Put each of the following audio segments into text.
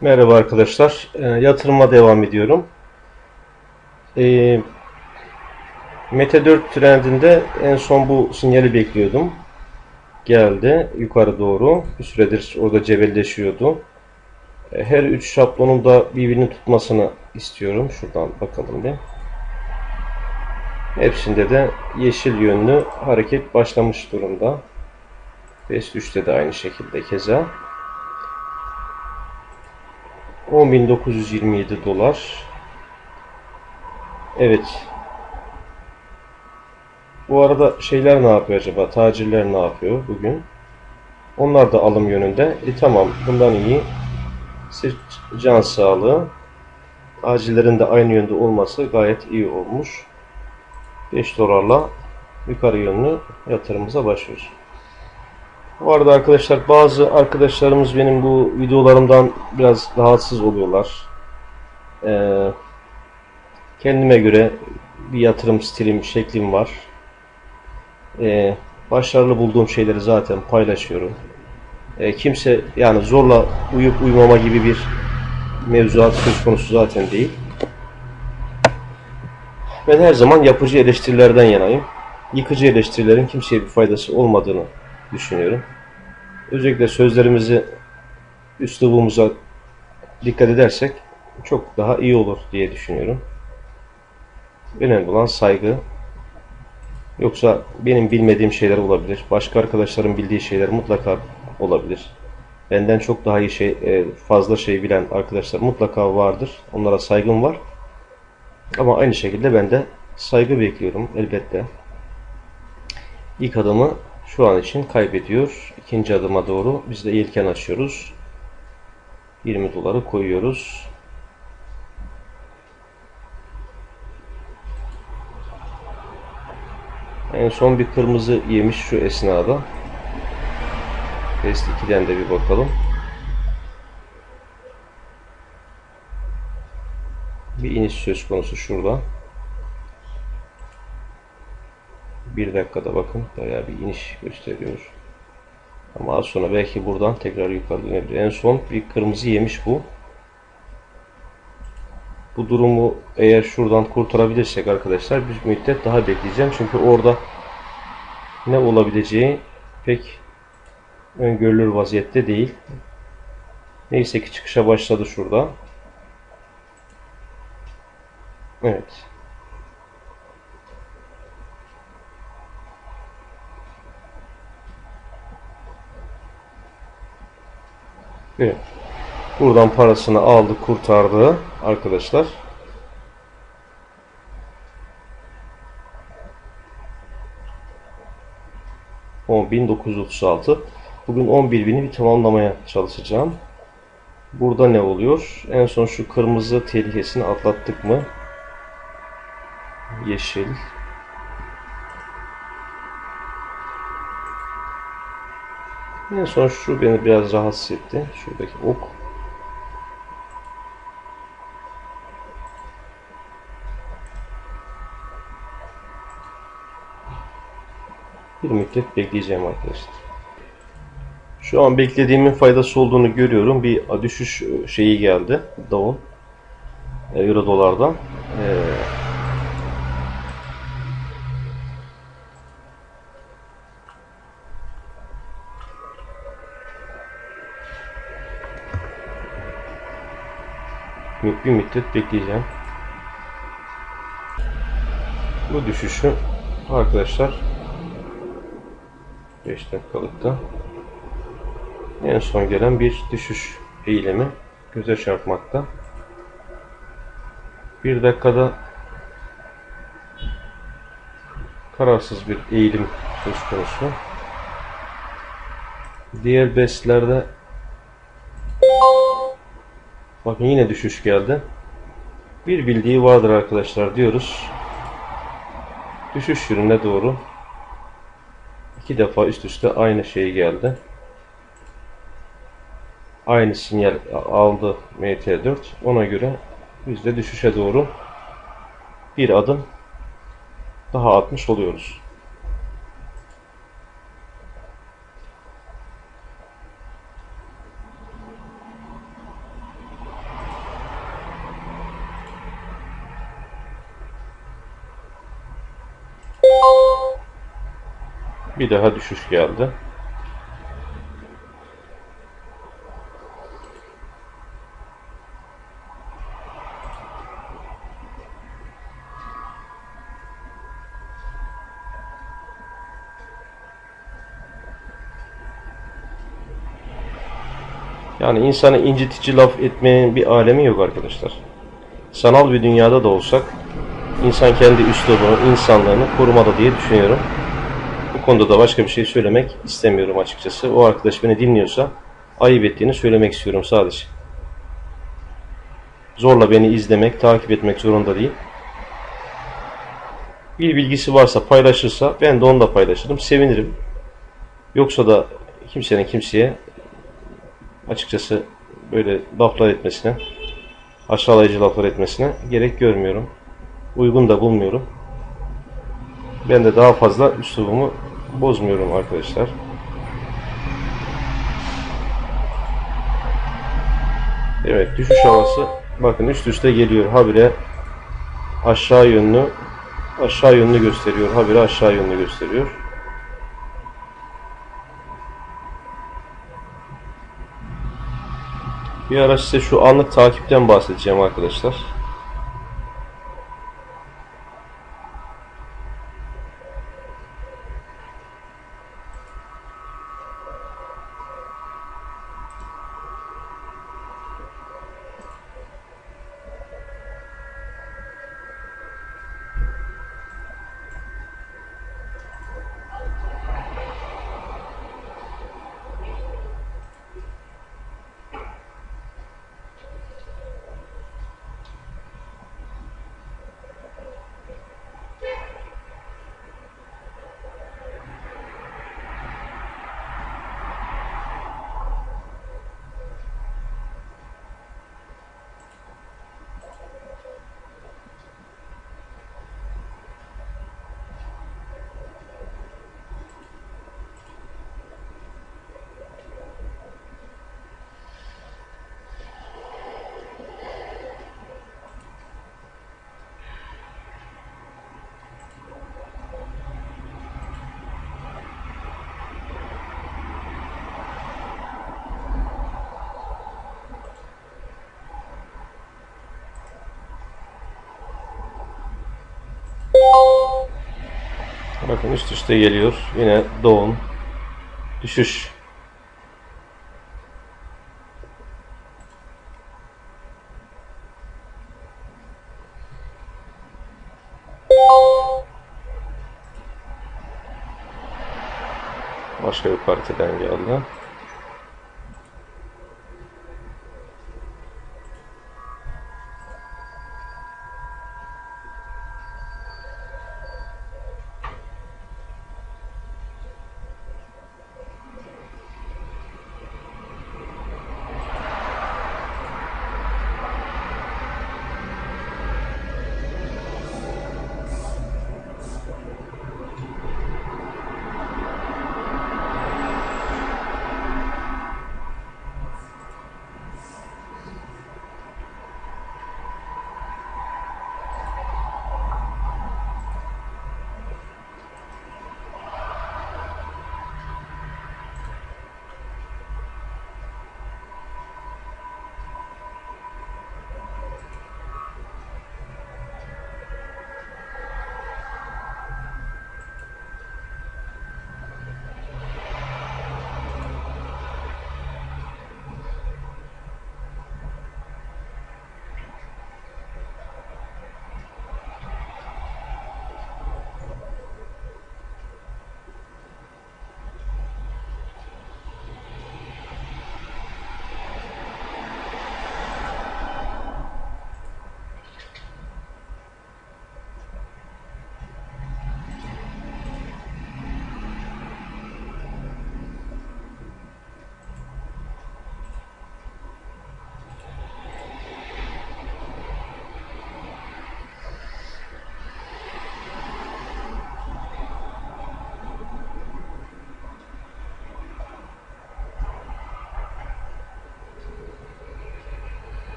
Merhaba arkadaşlar. Ee, yatırıma devam ediyorum. Ee, Mete 4 trendinde en son bu sinyali bekliyordum. Geldi yukarı doğru. Bir süredir orada cebelleşiyordu. Ee, Her üç şablonun da birbirini tutmasını istiyorum. Şuradan bakalım bir. Hepsinde de yeşil yönlü hareket başlamış durumda. Best 3'te de aynı şekilde keza. 10.927 dolar. Evet. Bu arada şeyler ne yapıyor acaba? Tacirler ne yapıyor bugün? Onlar da alım yönünde. E tamam bundan iyi. Sırf can sağlığı. Acillerin de aynı yönde olması gayet iyi olmuş. 5 dolarla yukarı yönlü yatırımımıza başlıyoruz. Bu arada arkadaşlar bazı arkadaşlarımız benim bu videolarımdan biraz rahatsız oluyorlar. Ee, kendime göre bir yatırım stilim, şeklim var. Ee, başarılı bulduğum şeyleri zaten paylaşıyorum. Ee, kimse yani zorla uyup uyumama gibi bir mevzuat söz konusu zaten değil. Ben her zaman yapıcı eleştirilerden yanayım. Yıkıcı eleştirilerin kimseye bir faydası olmadığını düşünüyorum. Özellikle sözlerimizi, üslubumuza dikkat edersek çok daha iyi olur diye düşünüyorum. Önemli olan saygı. Yoksa benim bilmediğim şeyler olabilir. Başka arkadaşların bildiği şeyler mutlaka olabilir. Benden çok daha iyi şey, e, fazla şey bilen arkadaşlar mutlaka vardır. Onlara saygım var. Ama aynı şekilde ben de saygı bekliyorum elbette. İlk adımı şu an için kaybediyor. İkinci adıma doğru biz de yelken açıyoruz. 20 doları koyuyoruz. En son bir kırmızı yemiş şu esnada. Test 2'den de bir bakalım. Bir iniş söz konusu şurada. Bir dakikada bakın bayağı bir iniş gösteriyor. Ama az sonra belki buradan tekrar yukarı dönebilir. En son bir kırmızı yemiş bu. Bu durumu eğer şuradan kurtarabilirsek arkadaşlar bir müddet daha bekleyeceğim. Çünkü orada ne olabileceği pek öngörülür vaziyette değil. Neyse ki çıkışa başladı şurada. Evet. Evet. Buradan parasını aldı, kurtardı arkadaşlar. On bin dokuz yüz otuz altı. Bugün 11 bini bir tamamlamaya çalışacağım. Burada ne oluyor? En son şu kırmızı tehlikesini atlattık mı? Yeşil. En son şu beni biraz rahatsız etti. Şuradaki ok. Bir müddet bekleyeceğim arkadaşlar. Şu an beklediğimin faydası olduğunu görüyorum. Bir düşüş şeyi geldi. Down. Euro dolardan. Ee, bir müddet bekleyeceğim. Bu düşüşü arkadaşlar 5 dakikalıkta en son gelen bir düşüş eğilimi göze çarpmakta. Bir dakikada kararsız bir eğilim söz konusu. Diğer bestlerde Bakın yine düşüş geldi. Bir bildiği vardır arkadaşlar diyoruz. Düşüş yönüne doğru iki defa üst üste aynı şey geldi. Aynı sinyal aldı MT4. Ona göre biz de düşüşe doğru bir adım daha atmış oluyoruz. Bir daha düşüş geldi. Yani insanı incitici laf etmenin bir alemi yok arkadaşlar. Sanal bir dünyada da olsak insan kendi üslubunu, insanlığını korumalı diye düşünüyorum. Konuda da başka bir şey söylemek istemiyorum açıkçası. O arkadaş beni dinliyorsa ayıp ettiğini söylemek istiyorum sadece. Zorla beni izlemek, takip etmek zorunda değil. Bir bilgisi varsa paylaşırsa ben de onu da paylaşırım. Sevinirim. Yoksa da kimsenin kimseye açıkçası böyle laflar etmesine, aşağılayıcı laflar etmesine gerek görmüyorum. Uygun da bulmuyorum. Ben de daha fazla üslubumu bozmuyorum arkadaşlar. Evet düşüş havası bakın üst üste geliyor habire aşağı yönlü aşağı yönlü gösteriyor habire aşağı yönlü gösteriyor. Bir ara size şu anlık takipten bahsedeceğim arkadaşlar. Bakın üst üste geliyor. Yine doğum, düşüş. Başka bir partiden geldi.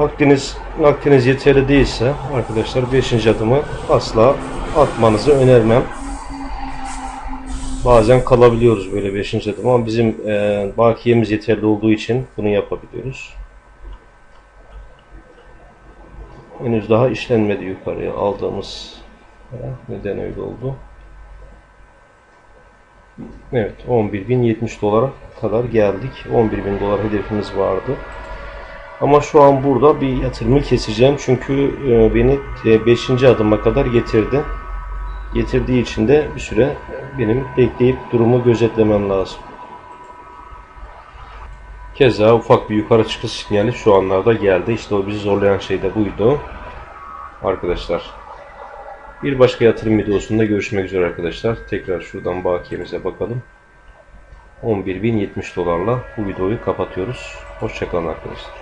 Vaktiniz, vaktiniz yeterli değilse arkadaşlar 5. adımı asla atmanızı önermem. Bazen kalabiliyoruz böyle 5. adım ama bizim e, bakiyemiz yeterli olduğu için bunu yapabiliyoruz. Henüz daha işlenmedi yukarıya aldığımız. Ha, Neden öyle oldu? Evet 11.070 dolara kadar geldik. 11.000 dolar hedefimiz vardı. Ama şu an burada bir yatırımı keseceğim. Çünkü e, beni 5. adıma kadar getirdi. Getirdiği için de bir süre benim bekleyip durumu gözetlemem lazım. Keza ufak bir yukarı çıkış sinyali şu anlarda geldi. İşte o bizi zorlayan şey de buydu. Arkadaşlar. Bir başka yatırım videosunda görüşmek üzere arkadaşlar. Tekrar şuradan bakiyemize bakalım. 11.070 dolarla bu videoyu kapatıyoruz. Hoşçakalın arkadaşlar.